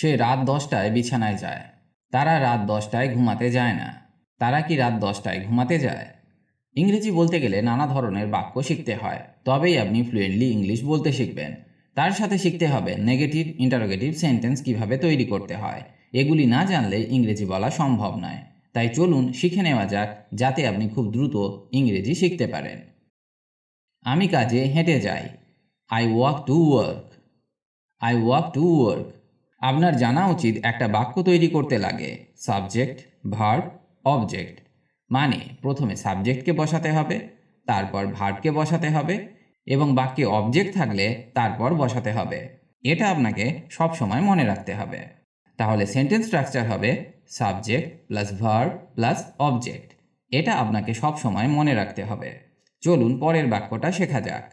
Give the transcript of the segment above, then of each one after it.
সে রাত দশটায় বিছানায় যায়। তারা রাত দশটায় ঘুমাতে যায় না। তারা কি রাত দশটায় ঘুমাতে যায়? ইংরেজি বলতে গেলে নানা ধরনের বাক্য শিখতে হয়। তবেই আপনি ফ্লুয়েন্টলি ইংলিশ বলতে শিখবেন। তার সাথে শিখতে হবে নেগেটিভ ইন্টারোগেটিভ সেন্টেন্স কীভাবে তৈরি করতে হয়। এগুলি না জানলে ইংরেজি বলা সম্ভব নয়। তাই চলুন শিখে নেওয়া যাক, যাতে আপনি খুব দ্রুত ইংরেজি শিখতে পারেন। আমি কাজে হেঁটে যাই। I walk to work I walk to work আপনার জানা উচিত একটা বাক্য তৈরি করতে লাগে। সাবজেক্ট ভার্ব অবজেক্ট মানে প্রথমে সাবজেক্টকে বসাতে হবে, তারপর ভার্বকে বসাতে হবে এবং বাক্যে অবজেক্ট থাকলে তারপর বসাতে হবে। এটা আপনাকে সব সময় মনে রাখতে হবে। তাহলে সেন্টেন্স স্ট্রাকচার হবে subject plus verb plus object এটা আপনাকে সব সময় মনে রাখতে হবে। চলুন পরের বাক্যটা শেখা যাক।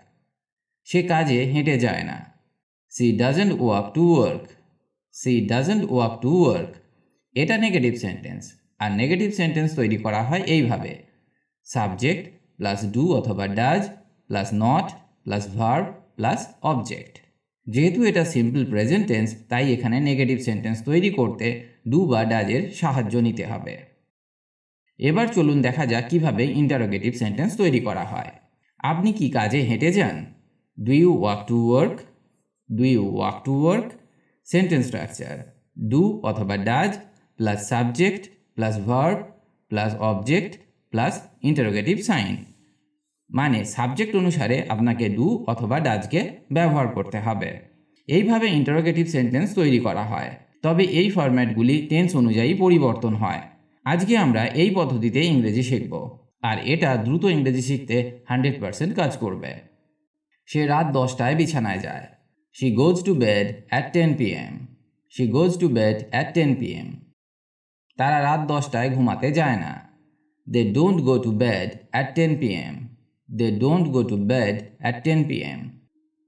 সে কাজে হেঁটে যায় না। She doesn't walk to work she doesn't walk to work. এটা নেগেটিভ সেন্টেন্স আর নেগেটিভ সেন্টেন্স তৈরি করা হয় এইভাবে। সাবজেক্ট প্লাস ডু অথবা does plus not plus verb plus object যেহেতু এটা সিম্পল প্রেজেন্ট টেন্স তাই এখানে নেগেটিভ সেন্টেন্স তৈরি করতে ডু বা ডাজের সাহায্য নিতে হবে। এবার চলুন দেখা যাক কীভাবে ইন্টারোগেটিভ সেন্টেন্স তৈরি করা হয়। আপনি কি কাজে হেঁটে যান? Do you walk to work do you walk to work sentence structure do অথবা does plus subject plus verb plus object plus interrogative sign মানে সাবজেক্ট অনুসারে আপনাকে ডু অথবা ডাজকে ব্যবহার করতে হবে। এইভাবে ইন্টারোগেটিভ সেন্টেন্স তৈরি করা হয়। তবে এই ফরম্যাটগুলি টেন্স অনুযায়ী পরিবর্তন হয়। আজকে আমরা এই পদ্ধতিতে ইংরেজি শিখব। আর এটা দ্রুত ইংরেজি শিখতে হান্ড্রেড পার্সেন্ট কাজ করবে। সে রাত দশটায় বিছানায় যায়। To bed at ten P M she goes to bed at ten P M তারা রাত দশটায় ঘুমাতে যায় না। They don't go to bed at ten P M they don't go to bed at ten P M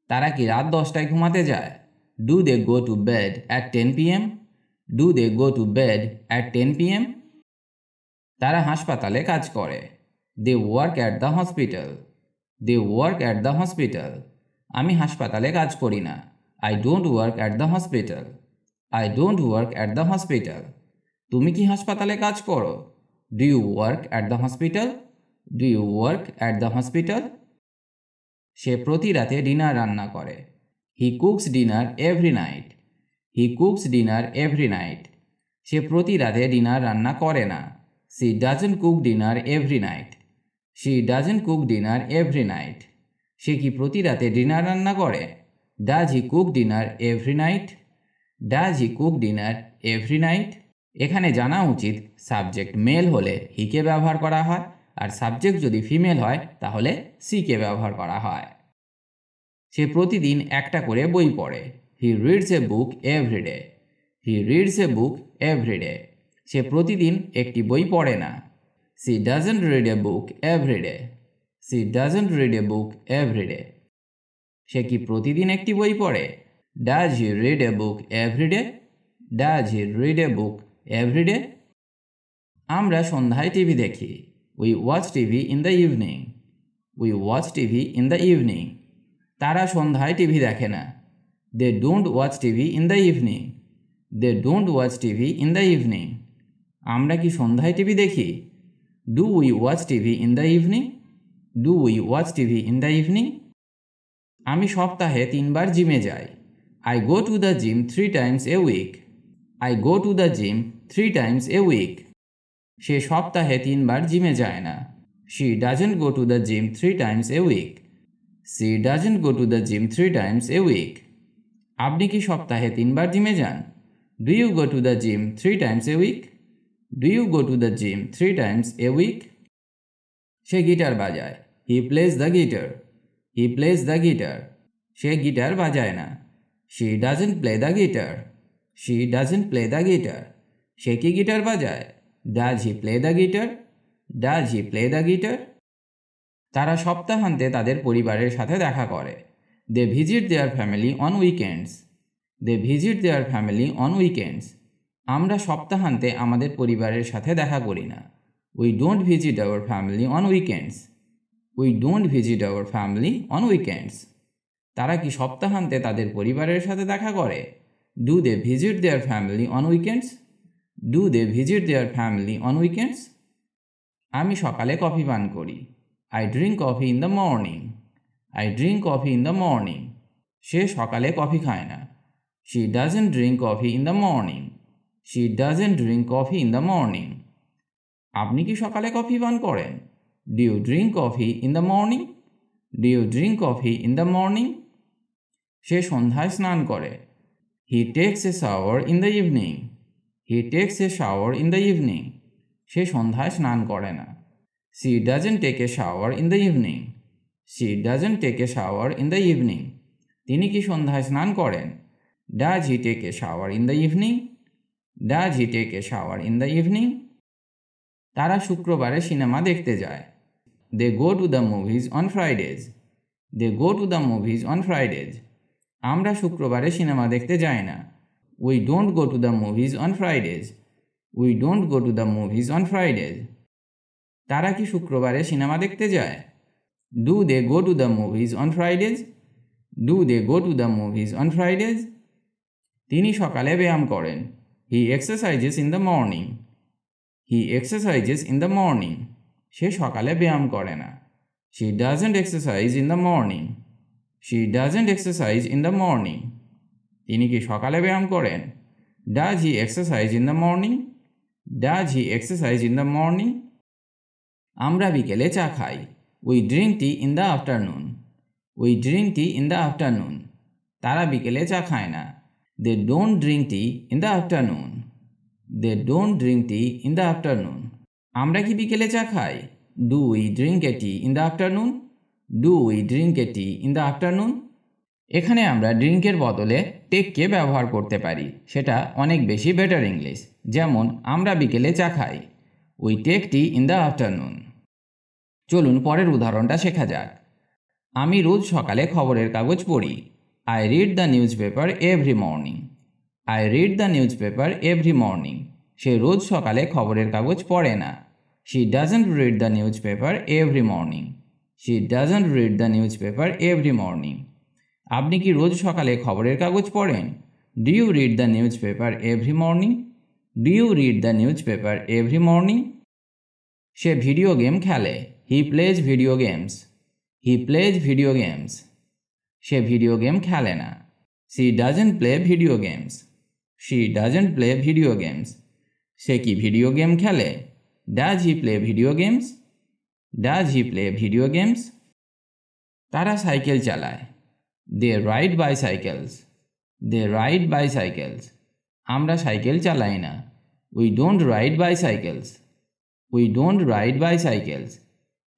তারা কি রাত দশটায় ঘুমাতে যায়? Do they go to bed at ten P M do they go to bed at ten P M তারা হাসপাতালে কাজ করে। They work at the hospital they work at the hospital আমি হাসপাতালে কাজ করি না। I don't work at the hospital I don't work at the hospital তুমি কি হাসপাতালে কাজ করো? Do you work at the hospital do you work at the hospital সে প্রতি রাতে ডিনার রান্না করে। He cooks dinner every night he cooks dinner every night সে প্রতি রাতে ডিনার রান্না করে না। She doesn't cook dinner every night she doesn't cook dinner every night সে কি প্রতি রাতে ডিনার রান্না করে? Does he cook dinner every night does he cook dinner every night এখানে জানা উচিত সাবজেক্ট মেল হলে হিকে ব্যবহার করা হয়, আর সাবজেক্ট যদি ফিমেল হয়, তাহলে সিকে ব্যবহার করা হয়। সে প্রতিদিন একটা করে বই পড়ে। He reads a book everyday he reads a book everyday সে প্রতিদিন একটি বই পড়ে না। She doesn't read a book everyday she doesn't read a book everyday সে কি প্রতিদিন একটি বই পড়ে? Does he read a book everyday does he read a book everyday আমরা সন্ধ্যায় টিভি দেখি। We watch TV in the evening. We watch TV in the evening. তারা সন্ধ্যায় টিভি দেখে না। They don't watch TV in the evening. They don't watch TV in the evening. আমরা কি সন্ধ্যায় টিভি দেখি? Do we watch TV in the evening? Do we watch TV in the evening আমি সপ্তাহে তিনবার জিমে যাই। I go to the gym three times a week I go to the gym three times a week সে সপ্তাহে তিনবার জিমে যায় না। She doesn't go to the gym three times a week she doesn't go to the gym three times a week আপনি কি সপ্তাহে তিনবার জিমে যান? Do you go to the gym three times a week do you go to the gym three times a week say guitar বাজায়। He plays the guitar he plays the guitar say guitar বাজায় না। She doesn't play the guitar she doesn't play the guitar সে কি guitar বাজায়? Does he play the guitar does he play the guitar তারা সপ্তাহান্তে তাদের পরিবারের সাথে দেখা করে। They visit their family on weekends they visit their family on weekends আমরা সপ্তাহান্তে আমাদের পরিবারের সাথে দেখা করি না। We don't visit our family on weekends we don't visit our family on weekends তারা কি সপ্তাহান্তে তাদের পরিবারের সাথে দেখা করে? Do they visit their family on weekends do they visit their family on weekends আমি সকালে কফি পান করি। I drink coffee in the morning I drink coffee in the morning সে সকালে কফি খায় না। She doesn't drink coffee in the morning she doesn't drink coffee in the morning আপনি কি সকালে কফি পান করেন? Do you drink coffee in the morning do you drink coffee in the morning সে সন্ধ্যায় স্নান করে। He takes a shower in the evening he takes a shower in the evening সে সন্ধ্যায় স্নান করে না। She doesn't take a shower in the evening she doesn't take a shower in the evening তিনি কি সন্ধ্যায় স্নান করেন? Does he take a shower in the evening does he take a shower in the evening তারা শুক্রবারে cinema দেখতে যায়। They go to the movies on Fridays they go to the movies on Fridays আমরা শুক্রবারে cinema দেখতে যাই না। We don't go to the movies on Fridays we don't go to the movies on Fridays তারা কি শুক্রবারে cinema দেখতে যায়? Do they go to the movies on Fridays do they go to the movies on Fridays তিনি সকালে ব্যায়াম করেন। He exercises in the morning he exercises in the morning সে সকালে ব্যায়াম করে না। She doesn't exercise in the morning she doesn't exercise in the morning তিনি কি সকালে ব্যায়াম করেন? Does he exercise in the morning does he exercise in the morning আমরা বিকেলে চা খাই। We drink tea in the afternoon we drink tea in the afternoon তারা বিকেলে চা খায় না। They don't drink tea in the afternoon they don't drink tea in the afternoon আমরা কি বিকেলে চা খাই? Do we drink a tea in the afternoon do we drink a tea in the afternoon এখানে আমরা ড্রিঙ্কের বদলে টেককে ব্যবহার করতে পারি। সেটা অনেক বেশি বেটার ইংলিশ যেমন, আমরা বিকেলে চা খাই। We take tea in the afternoon চলুন পরের উদাহরণটা শেখা যাক। আমি রোজ সকালে খবরের কাগজ পড়ি। I read the newspaper every morning I read the newspaper every morning সে রোজ সকালে খবরের কাগজ পড়ে না। Read the newspaper every morning she doesn't read the newspaper every morning আপনি কি রোজ সকালে খবরের কাগজ পড়েন? Do you read the newspaper every morning do you read the newspaper every morning say video game খেলে। He plays video games he plays video games say video game খেলে না। She doesn't play video games she doesn't play video games সে কি video game খেলে? Does he play video games does he play video games তারা cycle চালায়। They ride bicycles they ride bicycles আমরা cycle চালাই না। We don't ride bicycles we don't ride bicycles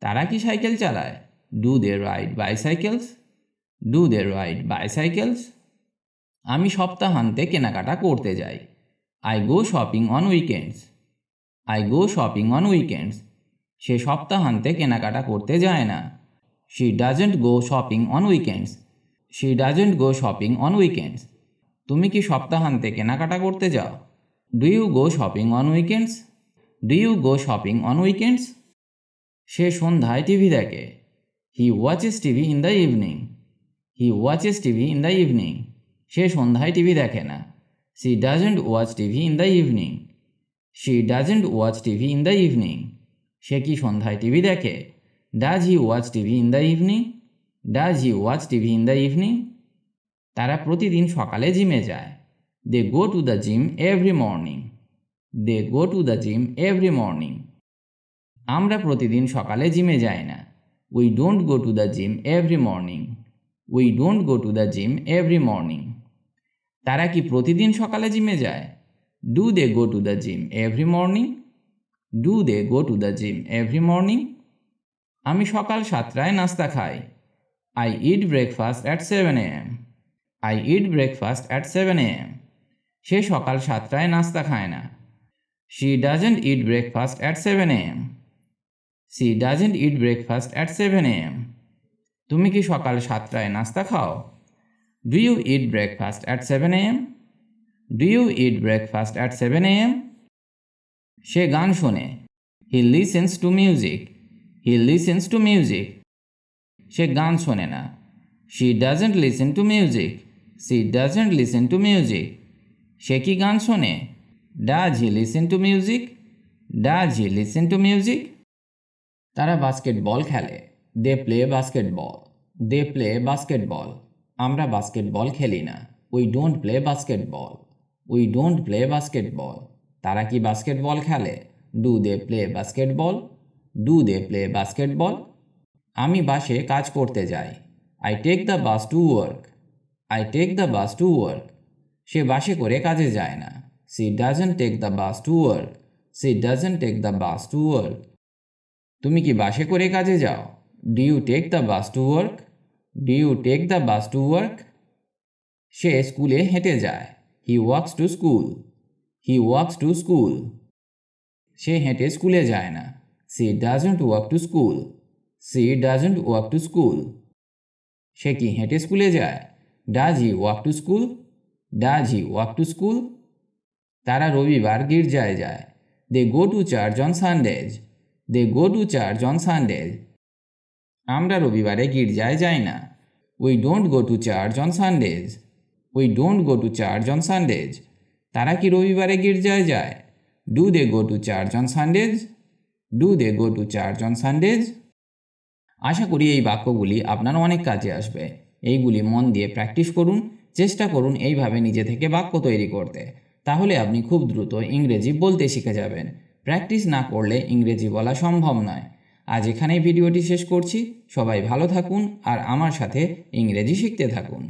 তারা কি cycle চালায়? Do they ride bicycles do they ride bicycles আমি সপ্তাহান্তে কেনাকাটা করতে যাই। I go shopping on weekends I go shopping on weekends সে সপ্তাহান্তে কেনাকাটা করতে যায় না। She doesn't go shopping on weekends she doesn't go shopping on weekends তুমি কি সপ্তাহান্তে কেনাকাটা করতে যাও? Do you go shopping on weekends do you go shopping on weekends সে সন্ধ্যায় টিভি দেখে। He watches TV in the evening he watches TV in the evening সে সন্ধ্যায় TV দেখে না। She doesn't watch TV in the evening she doesn't watch TV in the evening সে কি সন্ধ্যায় TV দেখে? Does he watch TV in the evening does he watch TV in the evening তারা প্রতিদিন সকালে জিমে যায়। They go to the gym every morning they go to the gym every morning আমরা প্রতিদিন সকালে জিমে যাই না। We don't go to the gym every morning we don't go to the gym every morning তারা কি প্রতিদিন সকালে জিমে যায়? Do they go to the gym every morning do they go to the gym every morning আমি সকাল সাতটায় নাস্তা খাই। I eat breakfast at seven am I eat breakfast at seven am সে সকাল সাতটায় নাস্তা খায় না। She doesn't eat breakfast at seven AM she doesn't eat breakfast at seven AM তুমি কি সকাল সাতটায় নাস্তা খাও? Do you eat breakfast at seven A M do you eat breakfast at seven am সে গান শোনে। He listens to music he listens to music সে গান শোনে না। She doesn't listen to music she doesn't listen to music সে কি গান শোনে? Does he listen to music does he listen to music তারা basketball খেলে। They play basketball they play basketball আমরা basketball খেলি না। We don't play basketball we don't play basketball তারা কি বাস্কেটবল খেলে? Do they play basketball do they play basketball আমি বাসে কাজ করতে যাই। I take the bus to work I take the bus to work সে বাসে করে কাজে যায় না। She doesn't take the bus to work she doesn't take the bus to work তুমি কি বাসে করে কাজে যাও? Do you take the bus to work do you take the bus to work সে স্কুলে হেঁটে যায়। He works to school he works to school সে হেঁটে স্কুলে যায় না। She doesn't work to school she doesn't work to school সে কি হেঁটে স্কুলে যায়? Does he walk to school does he walk to school তারা রবিবার গির্জায় যায়। They go to church on Sundays they go to church on Sundays আমরা রবিবারে গির্জায় যাই না। We don't go to church on Sundays we don't go to church on Sundays তারা কি রবিবারে গির্জায় যায়? Do they go to church on Sundays do they go to church on Sundays আশা করি এই বাক্যগুলি আপনার অনেক কাজে আসবে। এইগুলি মন দিয়ে প্র্যাকটিস করুন, চেষ্টা করুন এইভাবে নিজে থেকে বাক্য তৈরি করতে। তাহলে আপনি খুব দ্রুত ইংরেজি বলতে শিখে যাবেন। প্র্যাকটিস না করলে ইংরেজি বলা সম্ভব নয়। আজ এখানেই ভিডিওটি শেষ করছি। সবাই ভালো থাকুন আর আমার সাথে ইংরেজি শিখতে থাকুন।